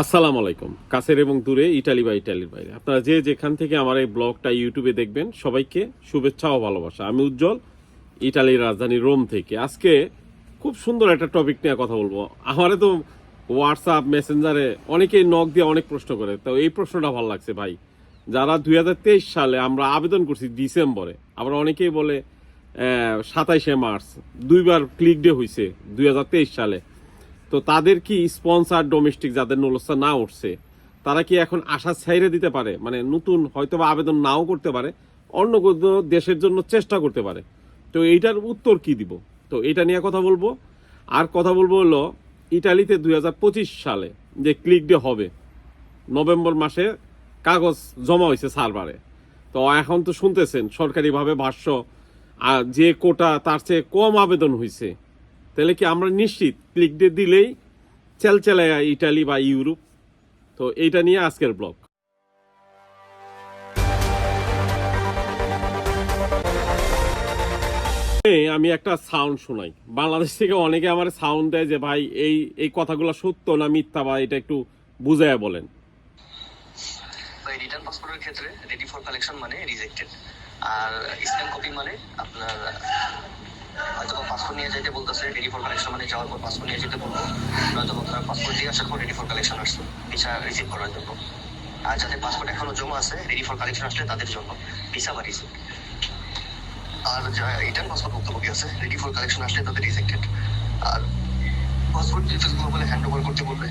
আসসালামু আলাইকুম। কাছের এবং দূরে ইটালি বা ইটালির বাইরে। আপনারা যে যেখান থেকে আমার এই ব্লগটা ইউটিউবে দেখবেন, সবাইকে শুভেচ্ছা ও ভালোবাসা। আমি উজ্জ্বল, ইটালির রাজধানী রোম থেকে। আজকে খুব সুন্দর একটা টপিক নিয়ে কথা বলব। আমারে তো হোয়াটসঅ্যাপ মেসেঞ্জারে অনেকেই নক দিয়ে অনেক প্রশ্ন করে। তো এই প্রশ্নটা ভালো লাগছে ভাই। যারা দুই হাজার তেইশ সালে আমরা আবেদন করছি ডিসেম্বরে, আবার অনেকেই বলে সাতাইশে মার্চ, দুইবার ক্লিক ডে হয়েছে দুই হাজার তেইশ সালে। তো তাদের কি স্পন্সার ডোমেস্টিক যাদের নলস্তা না উঠছে, তারা কি এখন আশা ছাইরে দিতে পারে? মানে নতুন হয়তো বা আবেদন নাও করতে পারে, অন্য কোনো দেশের জন্য চেষ্টা করতে পারে। তো এইটার উত্তর কি দিব? তো এটা নিয়ে কথা বলব। আর কথা বলব হলো ইটালিতে দু হাজার পঁচিশ সালে যে ক্লিক ডে হবে, নভেম্বর মাসে কাগজ জমা হয়েছে সার্ভারে। তো এখন তো শুনতেছেন, সরকারিভাবে ভাষ্য আর যে কোটা তার চেয়ে কম আবেদন হয়েছে তাহলে কি আমরা নিশ্চিত? ক্লিক ডে দিলেই চেলচেলায় ইটালি বা ইউরোপ। তো এইটা নিয়ে আজকের ব্লগ। আমি একটা সাউন্ড শোনাই। বাংলাদেশ থেকে অনেকে আমার সাউন্ড দেয় যে, ভাই, এই এই কথাগুলো সত্য না মিথ্যা বা এটা একটু বুঝাইয়া বলেন? রিটার্ন পাসপোর্টের ক্ষেত্রে রেডি ফর কালেকশন মানে রিজেক্টেড আর স্ক্যান কপি মানে আপনার মানে পাসপোর্ট বলে হ্যান্ড ওভার করতে বলবে,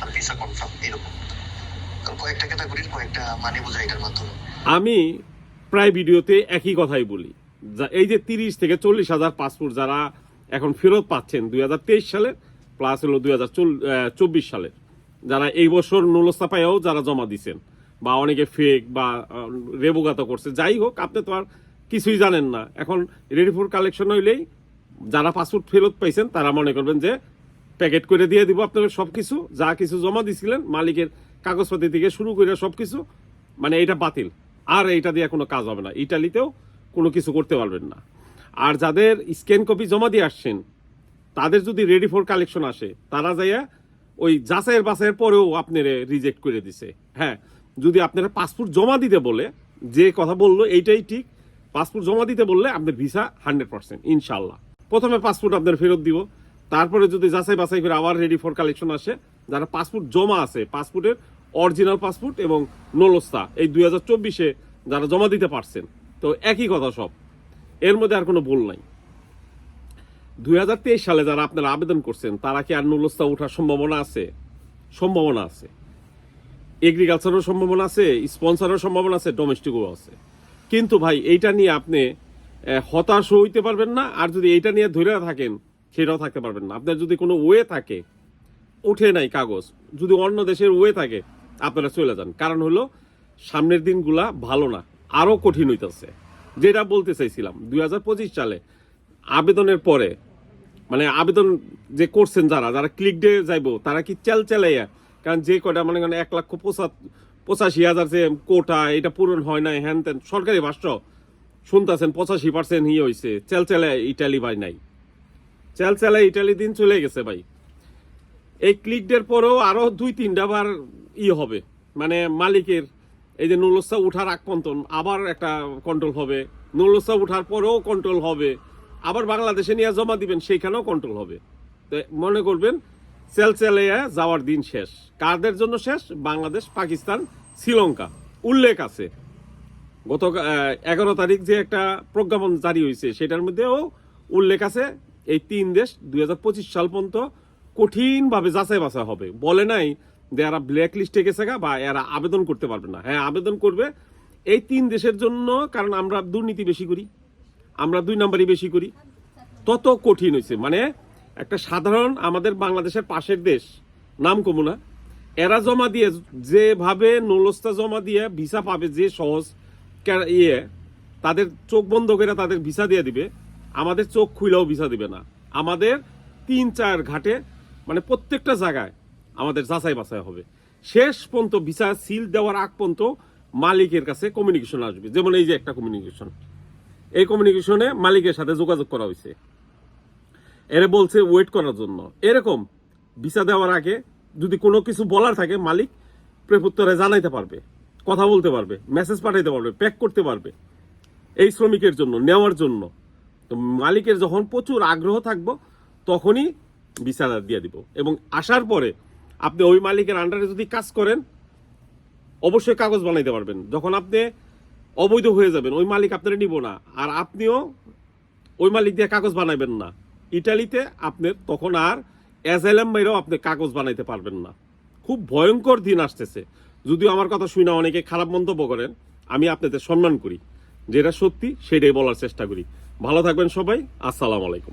আর ভিসা কনফার্ম এরকম। কয়েকটা কয়েকটা মানে এটার মাধ্যমে। আমি প্রায় ভিডিওতে একই কথাই বলি। এই যে তিরিশ থেকে চল্লিশ হাজার পাসপোর্ট যারা এখন ফেরত পাচ্ছেন দুই হাজার তেইশ সালে প্লাস হলো দুই হাজার চব্বিশ সালে, যারা এই বছর নুলস্তা পাইয়াও যারা জমা দিচ্ছেন বা অনেকে ফেক বা রেবুগাত করছে, যাই হোক, আপনি তো আর কিছুই জানেন না। এখন রেডি ফর কালেকশন হইলেই যারা পাসপোর্ট ফেরত পাইছেন, তারা মনে করবেন যে প্যাকেট করে দিয়ে দিব আপনাদের সব কিছু যা কিছু জমা দিছিলেন, মালিকের কাগজপাতি থেকে শুরু করে সব কিছু মানে এটা বাতিল। আর এইটা দিয়ে কোনো কাজ হবে না। ইটালিতেও কোনো কিছু করতে পারবেন না। আর যাদের স্ক্যান কপি জমা দিয়ে আসছেন, তাদের যদি রেডি ফর কালেকশন আসে, তারা যাইয়া ওই যাচাইয়ের বাছাইয়ের পরেও আপনারা রিজেক্ট করে দিছে। হ্যাঁ যদি আপনারা পাসপোর্ট জমা দিতে বলে, যে কথা বলল এইটাই ঠিক পাসপোর্ট জমা দিতে বললে আপনার ভিসা হান্ড্রেড পার্সেন্ট ইনশাল্লাহ প্রথমে পাসপোর্ট আপনার ফেরত দিব, তারপরে যদি যাচাই বাছাই করে আবার রেডি ফর কালেকশন আসে, যারা পাসপোর্ট জমা আছে পাসপোর্টের অরিজিনাল পাসপোর্ট এবং নলস্তা, এই দুই হাজার চব্বিশে যারা জমা দিতে পারছেন তো একই কথা সব। এর মধ্যে আর কোনো ভুল নাই। দুই হাজার তেইশ সালে যারা আপনারা আবেদন করছেন, তারা কি আর নলস্তা ওঠার সম্ভাবনা আছে? সম্ভাবনা আছে। এগ্রিকালচারও সম্ভাবনা আছে স্পন্সরের সম্ভাবনা আছে ডোমেস্টিকও আছে। কিন্তু ভাই, এইটা নিয়ে আপনি হতাশ হইতে পারবেন না, আর যদি এইটা নিয়ে ধরে থাকেন, সেটাও থাকতে পারবেন না। আপনার যদি কোনো ওয়ে থাকে ওঠে নাই কাগজ, যদি অন্য দেশের ওয়ে থাকে, আপনারা চলে যান। কারণ হলো, সামনের দিনগুলা ভালো না। আরও কঠিন হইতেছে। যেটা বলতে চাইছিলাম দু হাজার পঁচিশ সালে আবেদনের পরে মানে আবেদন যে করছেন যারা যারা ক্লিক ডে যাইবো, তারা কি চেল চেলাইয়া, কারণ যে কয়টা মানে এক লক্ষ পঁচাত- পঁচাশি হাজার যে কোটা, এটা পূরণ হয় নাই, হ্যান ত্যান, সরকারি ভাষ্য শুনতেছেন, পঁচাশি পার্সেন্ট ই হয়েছে চেল চেলায় ইটালি ভাই নাই। চেল চেলায় ইটালি দিন চলে গেছে ভাই। এই ক্লিক ডের পরেও আরও দুই তিনটা বার ই হবে মানে মালিকের এই যে নুলসা উঠার আগ পর্যন্ত আবার একটা কন্ট্রোল হবে। নুলসা উঠার পরেও কন্ট্রোল হবে। আবার বাংলাদেশে নিয়ে জমা দিবেন, সেইখানেও কন্ট্রোল হবে। তো মনে করবেন, সেল চেলাইয়া যাওয়ার দিন শেষ। কাদের জন্য শেষ? বাংলাদেশ, পাকিস্তান, শ্রীলঙ্কা। উল্লেখ আছে। গত এগারো তারিখ যে একটা প্রজ্ঞাপন জারি হয়েছে, সেটার মধ্যেও উল্লেখ আছে, এই তিন দেশ দু হাজার পঁচিশ সাল পর্যন্ত কঠিনভাবে যাচাই বাছাই হবে। বলে নাই এরা ব্ল্যাক লিস্টে গেছে গা বা এরা আবেদন করতে পারবে না। হ্যাঁ আবেদন করবে এই তিন দেশের জন্য, কারণ আমরা দুর্নীতি বেশি করি, আমরা দুই নম্বরই বেশি করি, তত কঠিন হয়েছে মানে একটা সাধারণ আমাদের বাংলাদেশের পাশের দেশ, নাম কমুনা, এরা জমা দিয়ে যেভাবে নলস্তা জমা দিয়ে ভিসা পাবে যে সহজ ইয়ে তাদের চোখ বন্ধ করে তাদের ভিসা দিয়ে দিবে, আমাদের চোখ খুইলেও ভিসা দিবে না। আমাদের তিন চার ঘাটে মানে প্রত্যেকটা জায়গায় আমাদের যাচাই বাছাই হবে। শেষ পর্যন্ত ভিসা সিল দেওয়ার আগ পর্যন্ত মালিকের কাছে কমিউনিকেশন আসবে। যেমন এই যে একটা কমিউনিকেশন এই কমিউনিকেশনে মালিকের সাথে যোগাযোগ করা হয়েছে। এরা বলছে ওয়েট করার জন্য। এরকম ভিসা দেওয়ার আগে যদি কোনো কিছু বলার থাকে, মালিক প্রেপুত্তরে জানাইতে পারবে, কথা বলতে পারবে মেসেজ পাঠাইতে পারবে প্যাক করতে পারবে এই শ্রমিকের জন্য, নেওয়ার জন্য। তো মালিকের যখন প্রচুর আগ্রহ থাকব, তখনই বিচার দিয়ে দিব। এবং আসার পরে আপনি ওই মালিকের আন্ডারে যদি কাজ করেন, অবশ্যই কাগজ বানাইতে পারবেন। যখন আপনি অবৈধ হয়ে যাবেন, ওই মালিক আপনারা নিব না। আর আপনিও ওই মালিক দিয়ে কাগজ বানাবেন না। ইটালিতে আপনি তখন আর অ্যাজাইলাম বাইরেও আপনি কাগজ বানাইতে পারবেন না। খুব ভয়ঙ্কর দিন আসতেছে। যদিও আমার কথা শুনে অনেকে খারাপ মন্তব্য করেন, আমি আপনাদের সম্মান করি। যেটা সত্যি, সেটাই বলার চেষ্টা করি। ভালো থাকবেন সবাই, আসসালামু আলাইকুম।